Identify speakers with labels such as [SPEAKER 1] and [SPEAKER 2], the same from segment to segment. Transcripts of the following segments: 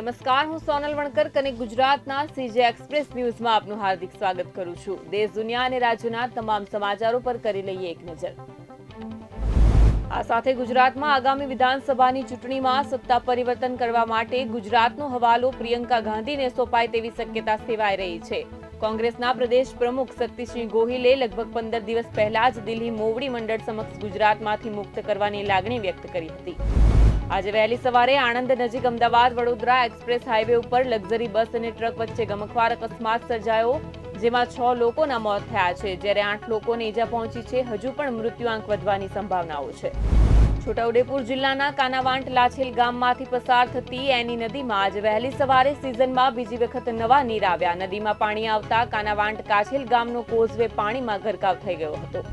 [SPEAKER 1] નમસ્કાર, હું સોનલ વણકર અને ગુજરાતના સીજે એક્સપ્રેસ ન્યૂઝમાં આપનું હાર્દિક સ્વાગત કરું છું. દેશ, દુનિયા અને રાજ્યના તમામ સમાચારો પર કરી લઈએ એક નજર. આ સાથે ગુજરાતમાં આગામી વિધાનસભાની ચૂંટણીમાં સત્તા પરિવર્તન કરવા માટે ગુજરાતનો હવાલો પ્રિયંકા ગાંધીને સોંપાય તેવી શક્યતા સેવાઈ રહી છે. કોંગ્રેસના પ્રદેશ પ્રમુખ શક્તિસિંહ ગોહિલે લગભગ પંદર દિવસ પહેલા જ દિલ્હી મોવડી મંડળ સમક્ષ ગુજરાતમાંથી મુક્ત કરવાની લાગણી વ્યક્ત કરી હતી. આજે વહેલી સવારે આણંદ નજીક અમદાવાદ વડોદરા એક્સપ્રેસ હાઈવે ઉપર લક્ઝરી બસ અને ટ્રક વચ્ચે ગમખવાર અકસ્માત સર્જાયો, જેમાં છ લોકોના મોત થયા છે. જ્યારે આઠ લોકોને ઈજા પહોંચી છે, હજુ પણ મૃત્યુઆંક વધવાની સંભાવનાઓ છે. છોટાઉદેપુર જિલ્લાના કાનાવાંટ લાછેલ ગામમાંથી પસાર થતી એની નદીમાં આજે વહેલી સવારે સિઝનમાં બીજી વખત નવા નીર આવ્યા. નદીમાં પાણી આવતા કાનાવાંટ કાછેલ ગામનો કોઝવે પાણીમાં ગરકાવ થઈ ગયો હતો.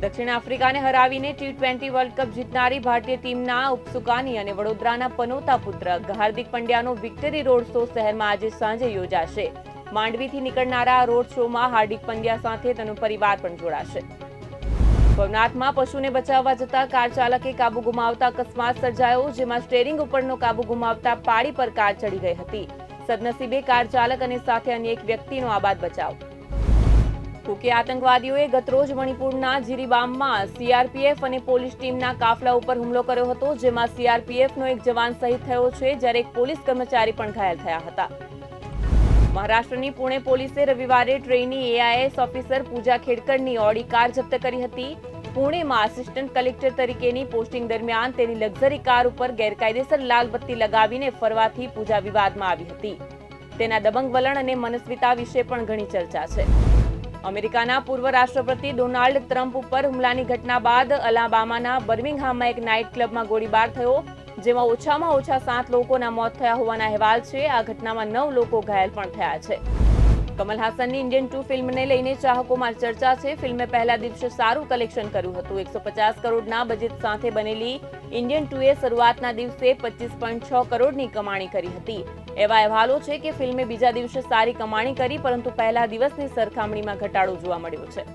[SPEAKER 1] દક્ષિણ આફ્રિકાને હરાવીને ટી ટ્વેન્ટી વર્લ્ડ કપ જીતનારી ભારતીય ટીમના ઉપસુકાની અને વડોદરાના પનોતા પુત્ર હાર્દિક પંડ્યાનો વિક્ટરી રોડ શો શહેરમાં આજે સાંજે યોજાશે. માંડવીથી નીકળનારા રોડ શોમાં હાર્દિક પંડ્યા સાથે તેનો પરિવાર પણ જોડાશે. ભવનાથમાં પશુને બચાવવા જતા કાર ચાલકે કાબુ ગુમાવતા અકસ્માત સર્જાયો, જેમાં સ્ટેરિંગ ઉપરનો કાબુ ગુમાવતા પાડી પર કાર ચડી ગઈ હતી. સદનસીબે કાર ચાલક અને સાથે અન્ય એક વ્યક્તિનો આબાદ બચાવ કુકી આતંકવાદીઓએ ગતરોજ મણિપુરના જીરીબામમાં સીઆરપીએફ અને પોલીસ ટીમના કાફલા ઉપર હુમલો કર્યો હતો, જેમાં સીઆરપીએફનો એક જવાન શહીદ થયો છે, જ્યારે એક પોલીસ કર્મચારી પણ ઘાયલ થયા હતા. મહારાષ્ટ્રની પુણે પોલીસે રવિવારે ટ્રેની એઆઈએસ ઓફિસર પૂજા ખેડકરની ઓડી કાર જપ્ત કરી હતી. પુણેમાં આસિસ્ટન્ટ કલેક્ટર તરીકેની પોસ્ટિંગ દરમિયાન તેની લક્ઝરી કાર ઉપર ગેરકાયદેસર લાલ બત્તી લગાવીને ફરવાથી પૂજા વિવાદમાં આવી હતી. તેના દબંગ વલણ અને મનસ્વિતા વિશે પણ ઘણી ચર્ચા છે. અમેરિકાના પૂર્વ રાષ્ટ્રપતિ ડોનાલ્ડ ટ્રમ્પ ઉપર હુમલાની ઘટના બાદ અલાબામાના બર્મિંગહામમાં એક નાઇટ ક્લબમાં ગોળીબાર થયો, જેમાં ઓછામાં ઓછા સાત લોકોના મોત થયા હોવાના અહેવાલ છે. આ ઘટનામાં નવ લોકો ઘાયલ પણ થયા છે. કમલ હાસનની ઇન્ડિયન ટુ ફિલ્મને લઈને ચાહકોમાં ચર્ચા છે. ફિલ્મે પહેલા દિવસે સારું કલેક્શન કર્યું હતું. એકસો પચાસ કરોડના બજેટ સાથે બનેલી ઇન્ડિયન ટુએ શરૂઆતના દિવસે પચીસ પોઈન્ટ છ કરોડની કમાણી કરી હતી. એવા અહેવાલો છે કે ફિલ્મે બીજા દિવસે સારી કમાણી કરી, પરંતુ પહેલા દિવસની સરખામણીમાં ઘટાડો જોવા મળ્યો છે.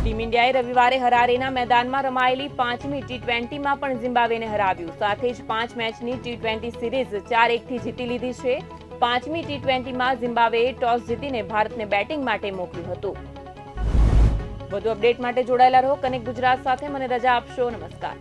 [SPEAKER 1] ટીમ ઇન્ડિયાએ રવિવારે હરારેના મેદાનમાં રમાયેલી પાંચમી ટી ટ્વેન્ટીમાં પણ ઝિમ્બાબ્વેને હરાવ્યું. સાથે જ પાંચ મેચની ટી ટ્વેન્ટી સિરીઝ ચાર એકથી જીતી લીધી છે. પાંચમી ટી ટ્વેન્ટીમાં ઝિમ્બાબ્વેએ ટોસ જીતીને ભારતને બેટિંગ માટે મોકલ્યું હતું. વધુ અપડેટ માટે જોડાયેલા રહો કનેક્ટ ગુજરાત સાથે. મને રજા આપશો. નમસ્કાર.